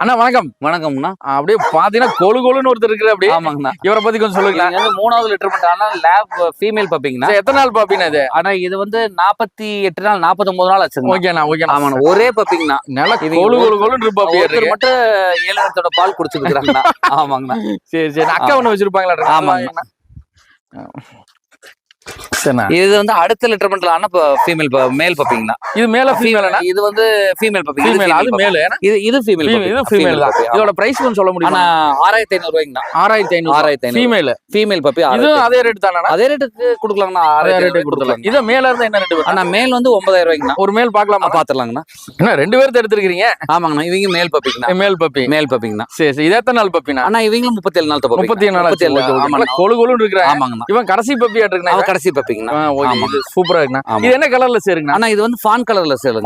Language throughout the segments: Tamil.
அண்ணா வணக்கம். வணக்கம்ண்ணா அப்படியே பாத்தீங்கன்னா கொழு கொழுன்னு ஒருத்தர் இருக்கிற அப்படியே. ஆமாங்கண்ணா. இவரை பத்தி கொஞ்சம் வந்து மூணாவது லிட்டர் ஆனா லேப் ஃபீமேல் பப்பிங்கண்ணா சரி, எத்தனை நாள் பாப்பீங்க இது? ஆனா இது வந்து நாற்பத்தி எட்டு நாள் நாற்பத்தொன்பது நாள் ஆச்சுங்க ஓகேண்ணா ஓகேண்ணா. ஆமாண்ணா ஒரே பப்பிங்கண்ணா நல்ல கொழு கொழு கொழுன்னு இருப்பா அப்படியே ஒருத்தர் இருக்கு மட்டும் ஏழு பால் குடிச்சிட்டு இருக்காங்கண்ணா ஆமாங்கண்ணா. சரி சரி அக்கா ஒண்ணு வச்சிருப்பாங்களா ஆமாங்கண்ணா. இது வந்து அடுத்த லிட்டர் மட்டும் ஆனா ஃபீமேல் மேல் பப்பிங்கண்ணா இது மேல ஃபீமேலா இது வந்து ஃபீமேல் பப்பி ஃபீமேல் அது மேல இது இது ஃபீமேல் இது ஃபீமேல் தான் இதோட பிரைஸ் கொஞ்சம் சொல்ல ஆனா முடியுமா ஆறாயிரத்தி ஐநூறு ரூபாய்ங்கண்ணா ஆறாயிரத்தி ஐநூறு ஆறாயிரத்தி ஐநூறு ஃபீமேல் ஃபீமேல் பப்பி இதுவும் அதே ரேட் தானா அதே ரேட்டுக்கு கொடுக்கலாங்கண்ணா அதே ஆறாயிரத்தி ரேட்டே கொடுத்துடலாம் கொடுக்கலாம் இதை மேல இருந்தா என்ன ரேட் ஆனா மேல் வந்து ஒன்பதாயிரம் ரூபாய்ங்கண்ணா ஒரு மேல் பார்க்கலாமா? பாத்துடலாங்கண்ணா என்ன ரெண்டு பேர்த்த எடுத்துருக்கீங்க? ஆமாங்கண்ணா இவங்க மேல் பப்பிங்கண்ணா மேல் பப்பி மேல் பப்பிங்கண்ணா சரி சரி. இது எத்தனை நாள் பப்பினா ஆனா இவங்களும் முப்பத்தி ஏழு நாள் முப்பத்தி ஏழு நாள் கொழு கொழுன்னு இருக்கிறாங்க. ஆமாங்கண்ணா. இவன் கடைசி பப்பி ஆட்டுருக்கா கடைசி ஓகே. இது சூப்பரா இருக்குண்ணா. இது என்ன கலர்ல சேருங்கண்ணா? ஆனா இது வந்து ஃபான் கலர்ல சேருங்க.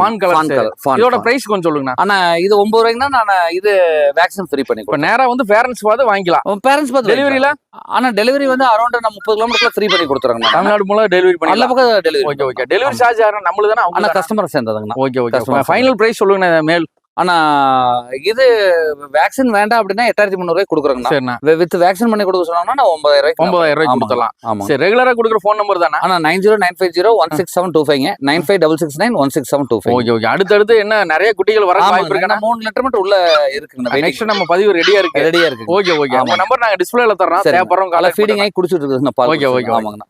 ஃபான் இதோட பிரைஸ் கொஞ்சம் சொல்லுங்கண்ணா. ஆனா இது ஒன்பது ரூபாய்க்கு நான் இது வேக்சின் ஃப்ரீ பண்ணி இப்ப நேரா வந்து பேரண்ட்ஸ் பார்த்து வாங்கிக்கலாம். பேரண்ட்ஸ் பார்த்து டெலிவரியில ஆனா டெலிவரி வந்து அரௌண்ட் முப்பது கிலோமீட்டர் ஃப்ரீ பண்ணி கொடுத்துறாங்க தமிழ்நாடு மூலம் டெலிவரி எல்லா பண்ணலாம் பக்கம் delivery okay okay. Delivery charge யாரும் நம்மளுக்கு தானே ஆனா கஸ்டமர் சேர்ந்ததுங்கண்ணா. ஓகே ஓகே ஃபைனல் பிரைஸ் சொல்லுங்கண்ணா மேல். ஆனா இது வேக்சின் வேண்டாம் அப்படின்னா எட்டாயிரத்தி முந்நூறு ரூபாய் கொடுக்குறாங்கண்ணா. சரிண்ணா. வித் வேக்சின் பண்ணி கொடுக்க சொன்னோம்னா நான் ஒன்பதாயிரம் ரூபாய்க்கு ஒன்பதாயிரம். கொடுத்துடலாம். ஆமா. சரி ரெகுலரா கொடுக்குற ஃபோன் நம்பர் தானே? ஆனா nine zero nine five zero one six seven two ஃபைவ்ங்க. Nine five double six nine one six seven two five. Okay okay அடுத்தடுத்து என்ன நிறைய குட்டிகள் வர வாய்ப்பு இருக்குண்ணா? மூணு லிட்டர் மட்டும் உள்ள இருக்குங்க நெக்ஸ்ட் நம்ம பதிவு ரெடியா இருக்கு. ரெடியா இருக்கு. Okay okay. உங்க நம்பர் நாங்க டிஸ்பிளேல தரோம். தேவைப்படுறோம் காலை ஃபீடிங் ஆகி குடிச்சிட்டு இருக்குதுங்க ஓகே, ஓகே, ஆமாங்கண்ணா.